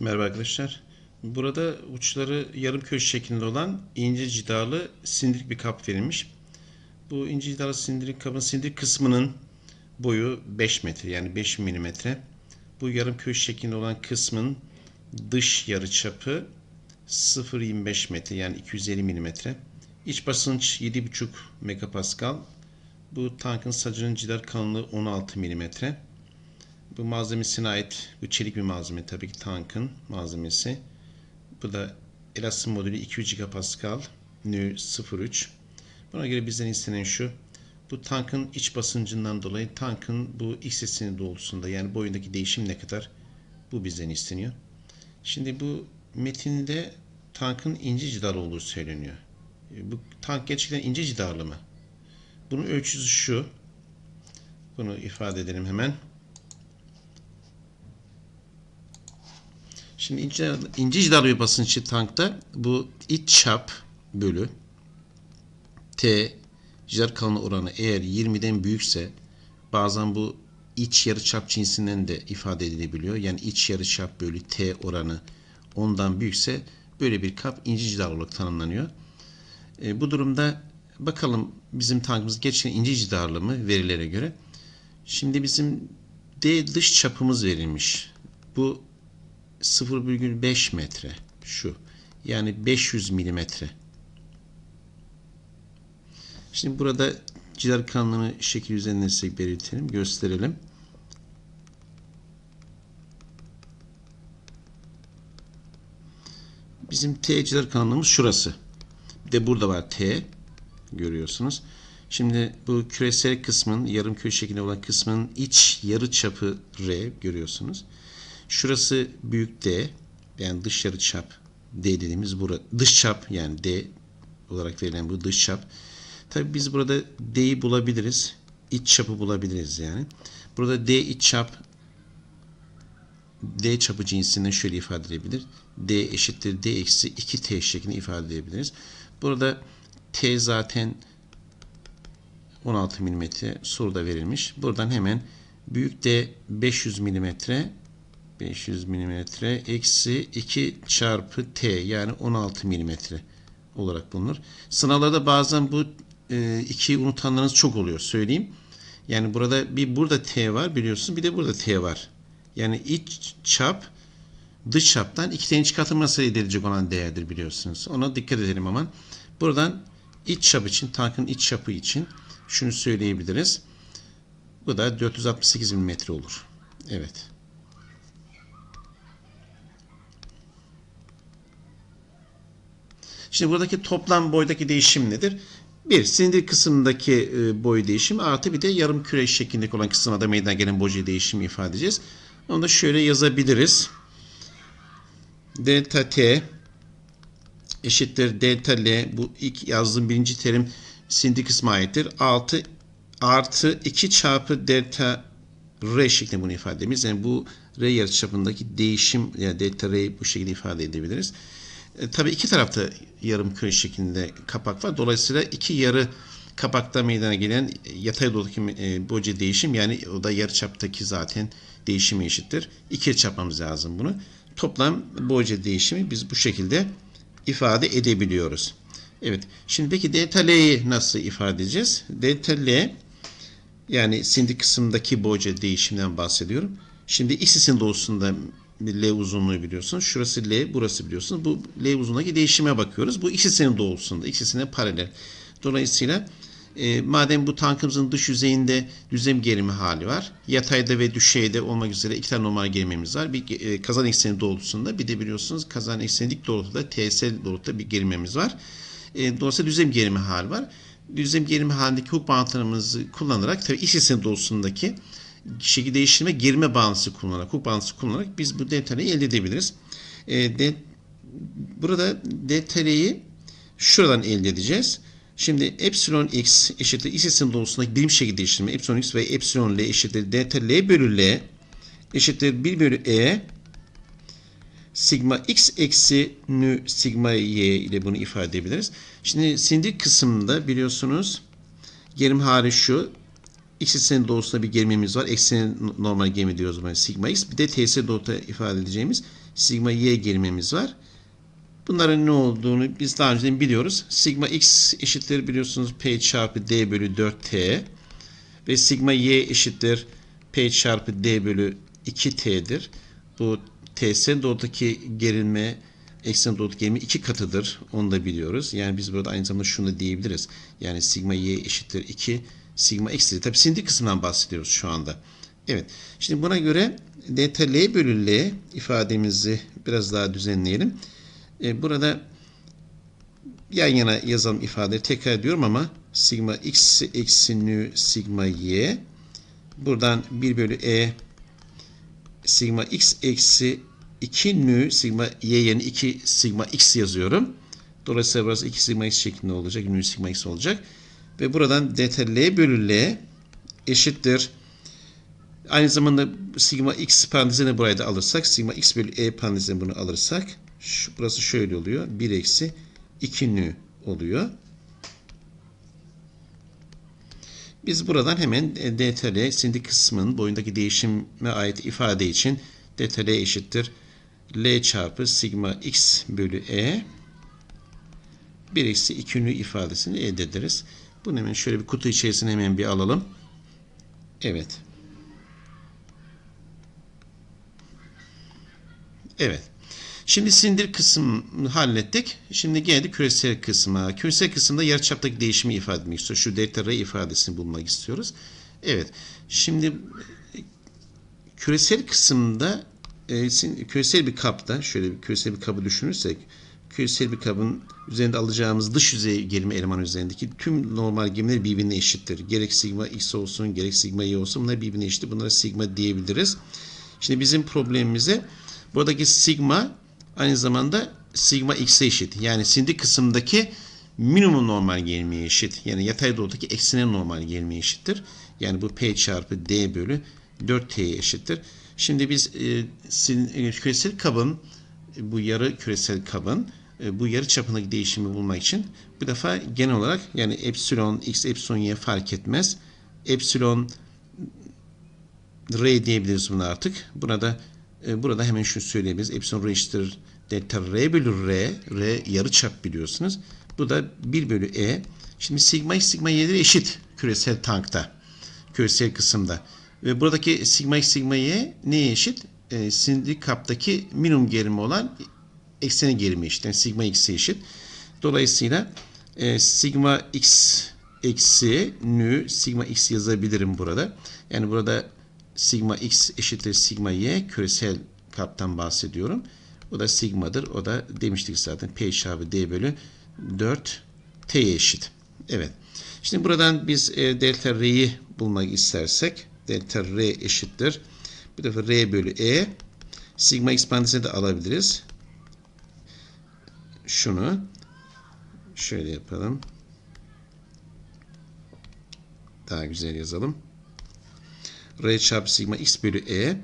Merhaba arkadaşlar. Burada uçları yarım köşe şeklinde olan ince cidarlı sindirik bir kap verilmiş. Bu ince cidarlı sindirik kabın sindirik kısmının boyu 5 metre yani 5 milimetre. Bu yarım köşe şeklinde olan kısmın dış yarıçapı 0.25 metre yani 250 milimetre. İç basınç 7.5 megapascal. Bu tankın sacının cidar kalınlığı 16 milimetre. Bu malzemesine ait bu çelik bir malzeme tabii ki tankın malzemesi. Bu da elastin modülü 200 gigapascal NÜ 03. Buna göre bizden istenen şu. Bu tankın iç basıncından dolayı tankın bu X ekseni doğrultusunda yani boyundaki değişim ne kadar bu bizden isteniyor. Şimdi bu metinde tankın ince cidar olduğu söyleniyor. E, Bu tank gerçekten ince cidarlı mı? Bunun ölçüsü şu. Bunu ifade edelim hemen. Şimdi ince, ince cidarlı basınçlı tankta bu iç çap bölü T cidar kalınlığı oranı eğer 20'den büyükse bazen bu iç yarıçap cinsinden de ifade edilebiliyor. Yani iç yarıçap bölü T oranı ondan büyükse böyle bir kap ince cidarlı olarak tanımlanıyor. E, bu durumda bakalım bizim tankımız gerçekten ince cidarlı mı verilere göre. Şimdi bizim D dış çapımız verilmiş. Bu 0,5 metre şu. Yani 500 milimetre. Şimdi burada cidar kanlığını şekil üzerinde size belirtelim, gösterelim. Bizim T cidar kanlığımız şurası. Bir de burada var T. Görüyorsunuz. Şimdi bu küresel kısmın yarım köşe şeklinde olan kısmın iç yarı çapı R görüyorsunuz. Şurası büyük D. Yani dış yarı çap D dediğimiz burada. Dış çap yani D olarak verilen bu dış çap. Tabi biz burada D'yi bulabiliriz. İç çapı bulabiliriz yani. Burada D iç çap D çapı cinsinden şöyle ifade edebilir. D eşittir D eksi 2T şeklinde ifade edebiliriz. Burada T zaten 16 mm soruda verilmiş. Buradan hemen büyük D 500 mm 500 mm eksi 2 çarpı T yani 16 mm olarak bulunur. Sınavlarda bazen bu e, ikiyi unutanlarınız çok oluyor söyleyeyim. Yani burada bir burada T var biliyorsunuz bir de burada T var. Yani iç çap dış çaptan iki T'nin çıkartılması edilecek olan değerdir biliyorsunuz. Ona dikkat edelim aman. Buradan iç çap için tankın iç çapı için şunu söyleyebiliriz. Bu da 468 mm olur. Evet. Şimdi buradaki toplam boydaki değişim nedir? Bir, sindir kısmındaki e, boy değişimi artı bir de yarım küre şeklindeki olan kısmına da meydana gelen boy değişimi ifade edeceğiz. Onu da şöyle yazabiliriz. Delta T eşittir delta L. Bu ilk yazdığım birinci terim sindir kısmı aittir. 6 artı 2 çarpı delta R şeklinde bunu ifade edebiliriz. Yani bu R yarıçapındaki değişim yani delta R bu şekilde ifade edebiliriz. E, tabii iki tarafta yarım küre şeklinde kapak var. Dolayısıyla iki yarı kapakta meydana gelen yatay doğrudaki e, boca değişim yani o da yarı çaptaki zaten değişimi eşittir. İkiye çarpmamız lazım bunu. Toplam boca değişimi biz bu şekilde ifade edebiliyoruz. Evet. Şimdi peki delta nasıl ifade edeceğiz? Delta yani sindi kısımdaki boca değişimden bahsediyorum. Şimdi x'in doğusunda L uzunluğu biliyorsunuz. Şurası L, burası biliyorsunuz. Bu L uzunluğundaki değişime bakıyoruz. Bu ikisinin doğrultusunda, ikisine paralel. Dolayısıyla e, madem bu tankımızın dış yüzeyinde düzlem gerimi hali var. Yatayda ve düşeyde olmak üzere iki tane normal gerimimiz var. Bir e, kazan ekseni doğrultusunda bir de biliyorsunuz kazan ekseni dik doğrultuda TSL doğrultuda bir gerimimiz var. E, dolayısıyla düzlem gerimi hali var. Düzlem gerimi halindeki huk bağıntılarımızı kullanarak tabii iç ekseni doğrultusundaki şekil değiştirme girme bağıntısı kullanarak, hukuk bağıntısı kullanarak biz bu detayı elde edebiliriz. E, de, burada detayı şuradan elde edeceğiz. Şimdi epsilon x eşittir isim doğrusundaki birim şekil değiştirme epsilon x ve epsilon l eşittir delta l bölü l eşittir 1 bölü e sigma x eksi nü sigma y ile bunu ifade edebiliriz. Şimdi sindir kısmında biliyorsunuz gerim hali şu X eksenin doğrusunda bir gerimimiz var. Eksenin normal gerimi diyoruz buna sigma x. Bir de ts doğrultuda ifade edeceğimiz sigma y gerimimiz var. Bunların ne olduğunu biz daha önceden biliyoruz. Sigma x eşittir biliyorsunuz p çarpı d bölü 4t ve sigma y eşittir p çarpı d bölü 2t'dir. Bu ts doğrultudaki gerilme eksen doğrultudaki gerilme iki katıdır. Onu da biliyoruz. Yani biz burada aynı zamanda şunu da diyebiliriz. Yani sigma y eşittir 2 sigma x'tir. Tabi sindik kısmından bahsediyoruz şu anda. Evet. Şimdi buna göre delta L bölü L ifademizi biraz daha düzenleyelim. E, burada yan yana yazalım ifadeleri tekrar ediyorum ama sigma x eksi nü sigma y buradan 1 bölü e sigma x eksi 2 nü sigma y yerine 2 sigma x yazıyorum. Dolayısıyla burası 2 sigma x şeklinde olacak. Nü sigma x olacak. Ve buradan delta L bölü L eşittir. Aynı zamanda sigma x parantezine burayı da alırsak sigma x bölü e parantezine bunu alırsak şu, burası şöyle oluyor. 1 eksi 2 nü oluyor. Biz buradan hemen e, dtl sindik kısmının boyundaki değişime ait ifade için dtl eşittir l çarpı sigma x bölü e 1 eksi 2 nü ifadesini elde ederiz. Bunu hemen şöyle bir kutu içerisine hemen bir alalım. Evet. Evet. Şimdi sindir kısmını hallettik. Şimdi geldik küresel kısma. Küresel kısımda yarıçaptaki değişimi ifade etmek istiyoruz. Şu delta R ifadesini bulmak istiyoruz. Evet. Şimdi küresel kısımda e, küresel bir kapta şöyle bir küresel bir kabı düşünürsek küresel bir kabın üzerinde alacağımız dış yüzey gerimi eleman üzerindeki tüm normal gerimeler birbirine eşittir. Gerek sigma x olsun, gerek sigma y olsun bunlar birbirine eşittir. Bunlara sigma diyebiliriz. Şimdi bizim problemimize buradaki sigma aynı zamanda sigma x'e eşit. Yani sindik kısımdaki minimum normal gerilmeye eşit. Yani yatay doğrudaki eksene normal gerilmeye eşittir. Yani bu p çarpı d bölü 4t'ye eşittir. Şimdi biz e, sin, e, küresel kabın bu yarı küresel kabın e, bu yarı çapındaki değişimi bulmak için bu defa genel olarak yani epsilon x epsilon y fark etmez. Epsilon r diyebiliriz bunu artık. Burada e, burada hemen şunu söyleyebiliriz. Epsilon r eşittir delta r bölü r. R yarı çap biliyorsunuz. Bu da 1 bölü e. Şimdi sigma x sigma y'leri eşit küresel tankta. Küresel kısımda. Ve buradaki sigma x sigma y neye eşit? E, kaptaki minimum gerimi olan ekseni gerimi eşit. Yani sigma x'e eşit. Dolayısıyla e, sigma x eksi nü sigma x yazabilirim burada. Yani burada sigma x eşittir sigma y küresel kaptan bahsediyorum. O da sigmadır. O da demiştik zaten p çarpı d bölü 4 t'ye eşit. Evet. Şimdi buradan biz e, delta r'yi bulmak istersek delta r eşittir. Bu defa r bölü e sigma parantezine de alabiliriz. Şunu şöyle yapalım. Daha güzel yazalım. R çarpı sigma x bölü e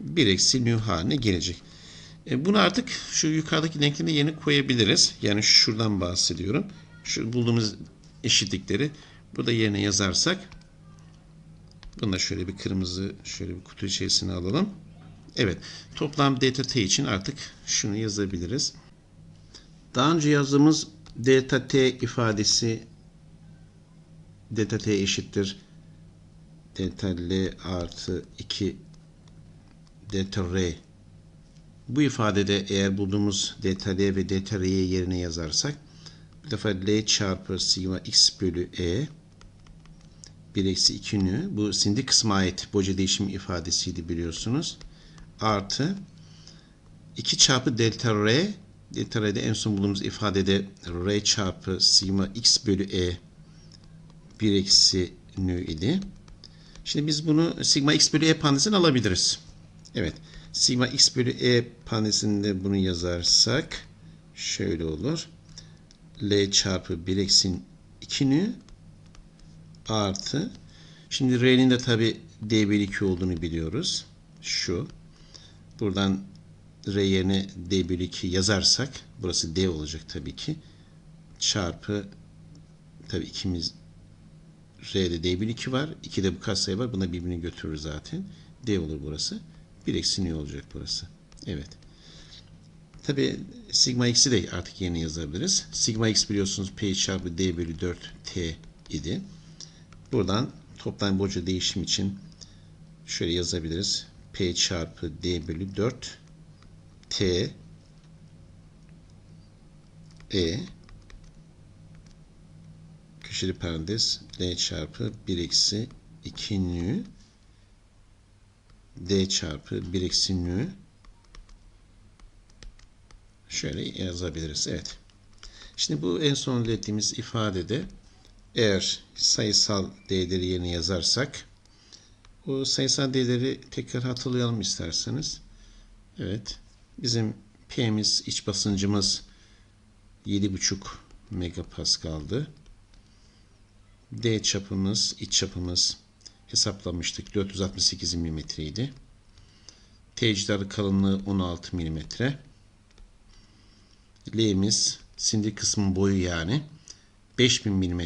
1 eksi nü haline gelecek. E bunu artık şu yukarıdaki denklemi yerine koyabiliriz. Yani şuradan bahsediyorum. Şu bulduğumuz eşitlikleri burada yerine yazarsak bunu da şöyle bir kırmızı şöyle bir kutu içerisine alalım. Evet. Toplam delta t için artık şunu yazabiliriz. Daha önce yazdığımız delta t ifadesi delta t eşittir delta L artı 2 delta R bu ifadede eğer bulduğumuz delta L ve delta R'yi yerine yazarsak bir defa L çarpı sigma x bölü E 1 eksi 2 nü bu sindik kısma ait boca değişim ifadesiydi biliyorsunuz. Artı 2 çarpı delta R delta R'de en son bulduğumuz ifadede R çarpı sigma x bölü E 1 eksi nü idi. Şimdi biz bunu sigma x bölü e parantezine alabiliriz. Evet. Sigma x bölü e parantezinde bunu yazarsak şöyle olur. L çarpı 1 eksi 2 nü artı şimdi R'nin de tabi D bölü 2 olduğunu biliyoruz. Şu. Buradan R yerine D bölü 2 yazarsak burası D olacak tabii ki. Çarpı tabi ikimiz R'de D1 var. 2'de bu katsayı var. Buna birbirini götürür zaten. D olur burası. 1 eksi olacak burası. Evet. Tabi sigma x'i de artık yerine yazabiliriz. Sigma x biliyorsunuz P çarpı D bölü 4 T idi. Buradan toplam boca değişim için şöyle yazabiliriz. P çarpı D bölü 4 T E köşeli parantez D çarpı 1 eksi 2 nü D çarpı 1 eksi nü şöyle yazabiliriz. Evet. Şimdi bu en son elde ettiğimiz ifadede eğer sayısal değerleri yerine yazarsak o sayısal değerleri tekrar hatırlayalım isterseniz. Evet. Bizim P'miz iç basıncımız 7,5 megapaskaldı. D çapımız, iç çapımız hesaplamıştık. 468 mm idi. Tecdarı kalınlığı 16 mm. L'miz sindir kısmın boyu yani 5000 mm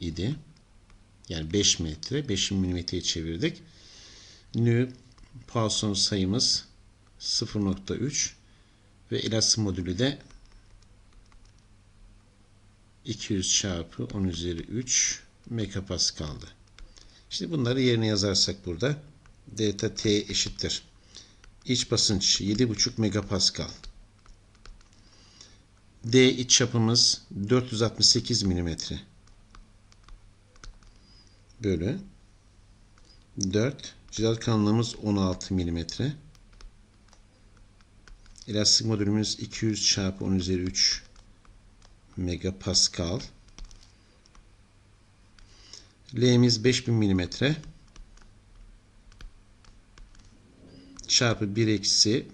idi. Yani 5 metre. 5000 mm'ye çevirdik. Nü Poisson sayımız 0.3 ve elastı modülü de 200 çarpı 10 üzeri 3 megapaskaldı. Şimdi bunları yerine yazarsak burada delta T eşittir. İç basınç 7,5 megapascal. D iç çapımız 468 milimetre. Bölü 4 cidal kalınlığımız 16 milimetre. Elastik modülümüz 200 çarpı 10 üzeri 3 megapascal. L'miz 5000 milimetre. Çarpı 1 eksi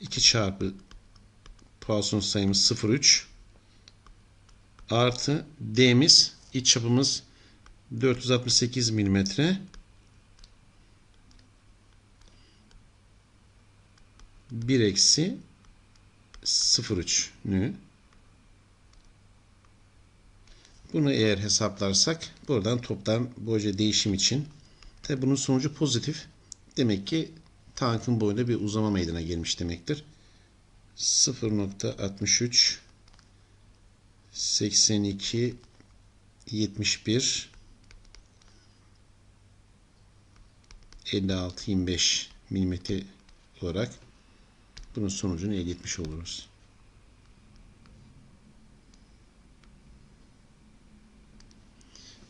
2 çarpı Poisson sayımız 0,3 artı D'miz iç çapımız 468 milimetre. 1 eksi 0,3 nü bunu eğer hesaplarsak buradan toplam boyca değişim için. Tabi bunun sonucu pozitif. Demek ki tankın boyunda bir uzama meydana gelmiş demektir. 0.63 82 71 56 25 milimetre olarak bunun sonucunu elde etmiş oluruz.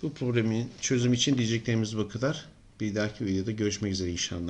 Bu problemin çözüm için diyeceklerimiz bu kadar. Bir dahaki videoda görüşmek üzere inşallah.